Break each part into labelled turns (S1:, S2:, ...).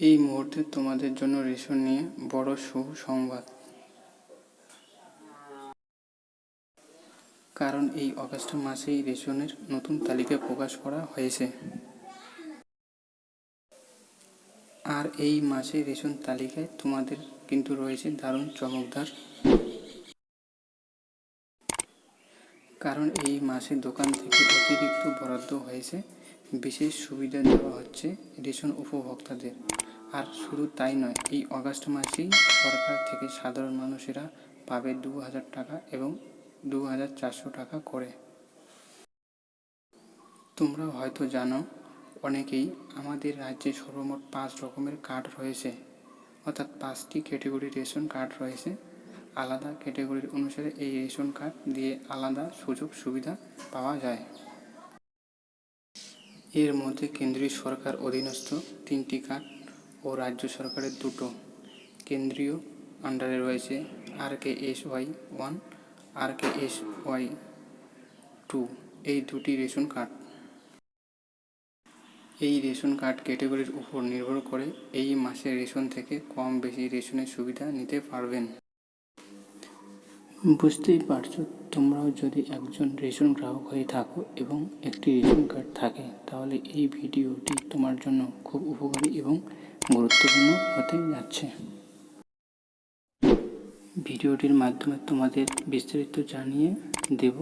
S1: এই মুহূর্তে তোমাদের জন্য রেশন নিয়ে বড় সুসংবাদ। কারণ এই অগস্ট মাসেই রেশনের নতুন তালিকা প্রকাশ করা হয়েছে। আর এই মাসে রেশন তালিকায় তোমাদের কিন্তু রয়েছে দারুণ চমকদার। কারণ এই মাসে দোকান থেকে অতিরিক্ত বরাদ্দ হয়েছে। বিশেষ সুবিধা দেওয়া হচ্ছে রেশন উপভোক্তাদের। আর শুধু তাই নয়, এই অগাস্ট মাসেই সরকার থেকে সাধারণ মানুষেরা পাবে দু হাজার টাকা এবং দু হাজার চারশো টাকা করে। তোমরা হয়তো জানো, অনেকেই আমাদের রাজ্যে সর্বমোট পাঁচ রকমের কার্ড রয়েছে। অর্থাৎ পাঁচটি ক্যাটেগরি রেশন কার্ড রয়েছে। আলাদা ক্যাটেগরির অনুসারে এই রেশন কার্ড দিয়ে আলাদা সুযোগ সুবিধা পাওয়া যায়। এর মধ্যে কেন্দ্রীয় সরকার অধীনস্থ তিনটি কার্ড ও রাজ্য সরকারের দুটো। কেন্দ্রীয় আন্ডারে রয়েছে R K S Y one, R K S Y two. এই দুটি রেশন কার্ড। এই রেশন কার্ড ক্যাটাগরির উপর নির্ভর করে এই মাসের রেশন থেকে কম বেশি রেশনের সুবিধা নিতে পারবেন। বুঝতেই পারছ, তোমরাও যদি একজন রেশন গ্রাহক হয়ে থাকো এবং একটি রেশন কার্ড থাকে, তাহলে এই ভিডিওটি তোমার জন্য খুব উপকারী এবং গুরুত্বপূর্ণ হতে যাচ্ছে। ভিডিওটির মাধ্যমে তোমাদের বিস্তারিত জানিয়ে দেব,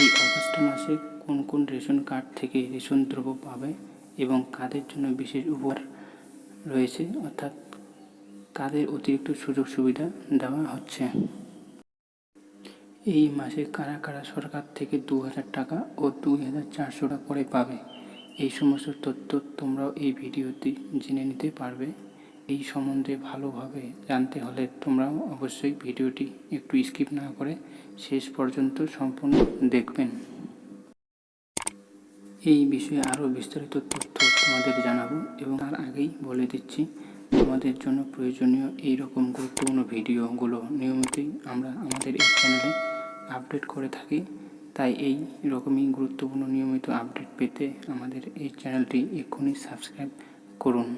S1: এই আগস্ট মাসে কোন কোন রেশন কার্ড থেকে রেশন দ্রব্য পাবে এবং কাদের জন্য বিশেষ উপহার রয়েছে, অর্থাৎ কাদের অতিরিক্ত সুযোগ সুবিধা দেওয়া হচ্ছে। এই মাসে কারা কারা সরকার থেকে দু হাজার টাকা ও দুই হাজার চারশো টাকা করে পাবে? এই সমস্ত তথ্য তোমরাও এই ভিডিওতে জেনে নিতে পারবে। এই সম্বন্ধে ভালোভাবে জানতে হলে তোমরাও অবশ্যই ভিডিওটি একটু স্কিপ না করে শেষ পর্যন্ত সম্পূর্ণ দেখবেন। এই বিষয়ে আরও বিস্তারিত তথ্য তোমাদের জানাব এবং তার আগেই বলে দিচ্ছি, তোমাদের জন্য প্রয়োজনীয় এই রকম গুরুত্বপূর্ণ ভিডিওগুলো নিয়মিতই আমরা আমাদের এই চ্যানেলে আপডেট করে থাকি। তাই এই রকমই গুরুত্বপূর্ণ নিয়মিত আপডেট পেতে আমাদের এই চ্যানেলটি এক্ষুনি সাবস্ক্রাইব করুন।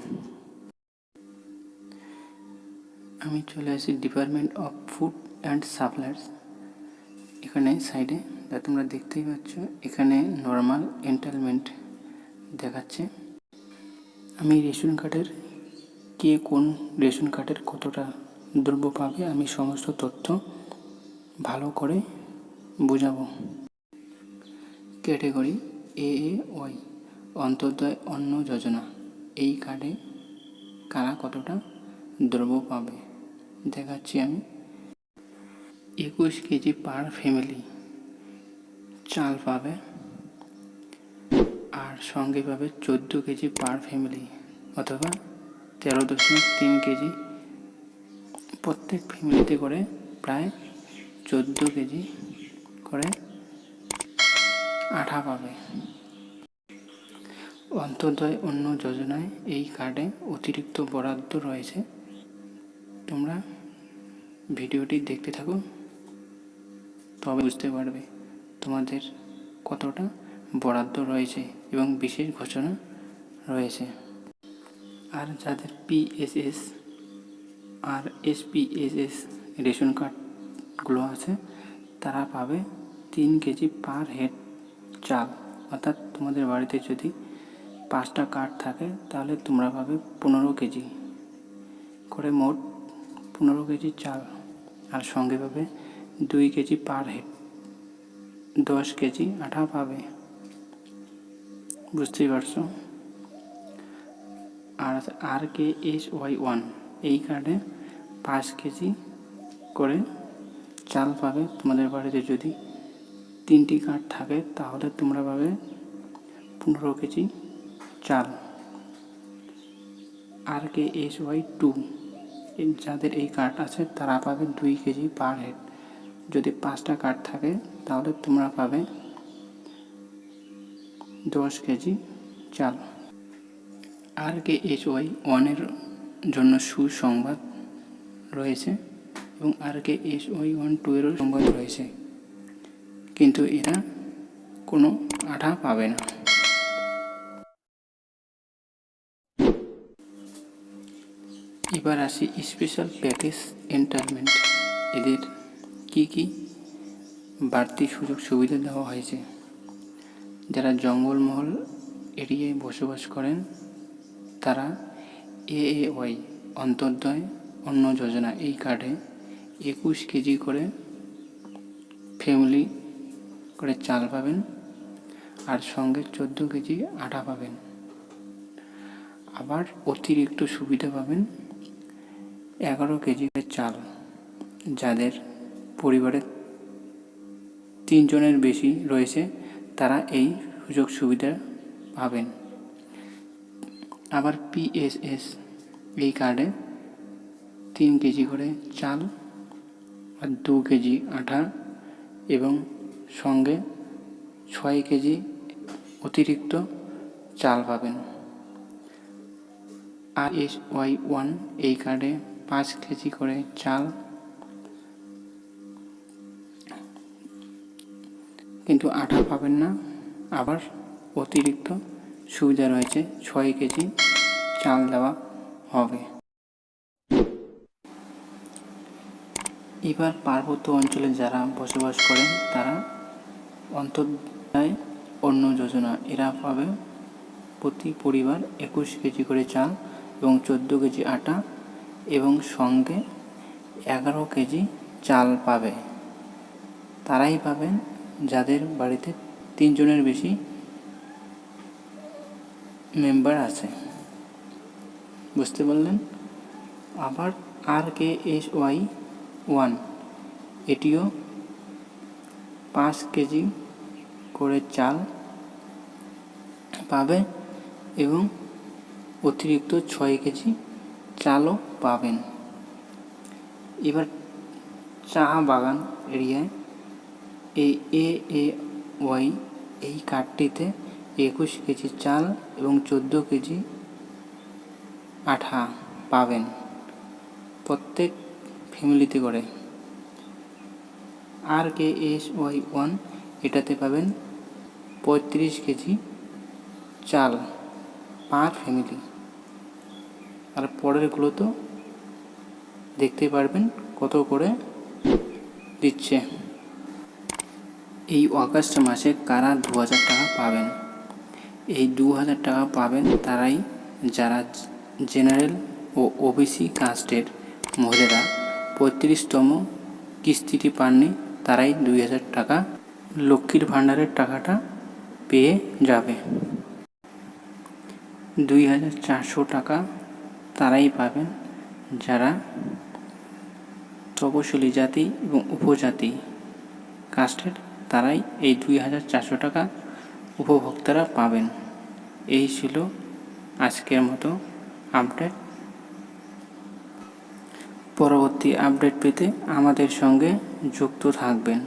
S1: আমি চলে আসি department of food and supplies এখানে সাইডে যা তোমরা দেখতেই পাচ্ছ, এখানে নর্মাল এন্টালমেন্ট দেখাচ্ছে। আমি রেশন কার্ডের কে কোন রেশন কার্ডের কতটা দ্রব্য পাবে, আমি সমস্ত তথ্য ভালো করে বোঝাবো। ক্যাটেগরি এ এ ওয়াই অন্তর্দয় অন্ন যোজনা। এই কার্ডে কারা কতটা দ্রব্য পাবে? দেখাচ্ছি আমি। একুশ কেজি পার ফ্যামিলি চাল পাবে আর সঙ্গে পাবে চোদ্দ কেজি পার ফ্যামিলি অথবা তেরো দশমিক তিন কেজি প্রত্যেক ফ্যামিলিতে করে প্রায় চোদ্দ কেজি করে আঠা পাবে। অন্তর্দয় অন্য যোজনায় এই কার্ডে অতিরিক্ত বরাদ্দ রয়েছে। তোমরা ভিডিওটি দেখতে থাকো, তবে বুঝতে পারবে তোমাদের কতটা বরাদ্দ রয়েছে এবং বিশেষ ঘোষণা রয়েছে। আর যাদের পিএসএস আর এসপিএসএস রেশন কার্ডগুলো আছে, তারা পাবে তিন কেজি পার হেড চাল। অর্থাৎ তোমাদের বাড়িতে যদি পাঁচটা কার্ড থাকে, তাহলে তোমরা পাবে পনেরো কেজি করে মোট পনেরো কেজি চাল। আর সঙ্গে পাবে দুই কেজি পার হেড, দশ কেজি আঠা পাবে। বুঝতেই পারছ? আর R K H Y one, এই কার্ডে পাঁচ কেজি করে চাল পাবে তোমাদের বাড়িতে যদি তিনটি কার্ড থাকে, তাহলে তোমরা পাবে পনেরো কেজি চাল। R K S Y two যাদের এই কার্ড আছে, তারা পাবে দুই কেজি পার হেড। যদি পাঁচটা কার্ড থাকে, তাহলে তোমরা পাবে দশ কেজি চাল। আর কে এইচ ওয়াই ওয়ানের জন্য সুসংবাদ রয়েছে, এবং R K S Y one two এরও সংবাদ রয়েছে। কিন্তু এরা কোনো আঠা পাবে না। এবার আসি স্পেশাল প্যাকেজ এন্টারমেন্ট এদের কি কি বাড়তি সুযোগ সুবিধা দেওয়া হয়েছে? যারা জঙ্গলমহল এরিয়ায় বসবাস করেন, তারা এ ওয়াই অন্তর্দয়, অন্ন যোজনা এই কার্ডে একুশ কেজি করে ফ্যামিলি করে চাল পাবেন আর সঙ্গে চোদ্দ কেজি আটা পাবেন। আবার অতিরিক্ত সুবিধা পাবেন এগারো কেজি চাল, যাদের পরিবারে তিনজনের বেশি রয়েছে, তারা এই সুযোগ সুবিধা পাবেন। আবার পিএসএস এই কার্ডে তিন কেজি করে চাল আর দু কেজি আটা এবং সঙ্গে ছয় কেজি অতিরিক্ত চাল পাবেন। আর এস ওয়াই ওয়ান এই কার্ডে পাঁচ কেজি করে চাল। কিন্তু আটা পাবেন না। আবার অতিরিক্ত সুবিধা রয়েছে, ছয় কেজি চাল দেওয়া হবে। এবার পার্বত্য অঞ্চলে যারা বসবাস করেন, তারা অন্তর্দায় অন্য যোজনা। এরা পাবে প্রতি পরিবার একুশ কেজি করে চাল এবং চোদ্দ কেজি আটা এবং সঙ্গে এগারো কেজি চাল পাবে। তারাই পাবেন যাদের বাড়িতে তিনজনের বেশি মেম্বার আছে। বুঝতে পারলেন? আবার R K S Y one, এটিও পাঁচ কেজি করে চাল পাবে এবং অতিরিক্ত ছয় কেজি চালও পাবেন। এবার চা বাগান এরিয়ায় এই এ এ ওয়াই এই কার্ডটিতে একুশ কেজি চাল এবং চোদ্দ কেজি আঠা পাবেন প্রত্যেক ফ্যামিলিতে করে। R K S Y one এটাতে পাবেন পঁয়ত্রিশ কেজি চাল পার ফ্যামিলি। আর পরেরগুলো তো দেখতে পারবেন কত করে দিচ্ছে। এই অগাস্ট মাসে কারা দু হাজার টাকা পাবেন? এই দু হাজার টাকা পাবেন তারাই, যারা জেনারেল ও ওবিসি কাস্টের মহিলারা। পঁয়ত্রিশতম কিস্তিটি পাননি, তারাই দুই হাজার টাকা। লক্ষ্মীর ভাণ্ডারের টাকাটা পেয়ে যাবে। দুই হাজার চারশো টাকা তারাই পাবেন যারা তপশিলি জাতি এবং উপজাতি কাস্টের তারাই এই দুই হাজার চারশো টাকা উপভোক্তারা পাবেন। এই ছিল আজকের মতো আপডেট। পরবর্তী আপডেট পেতে আমাদের সঙ্গে যুক্ত থাকবেন।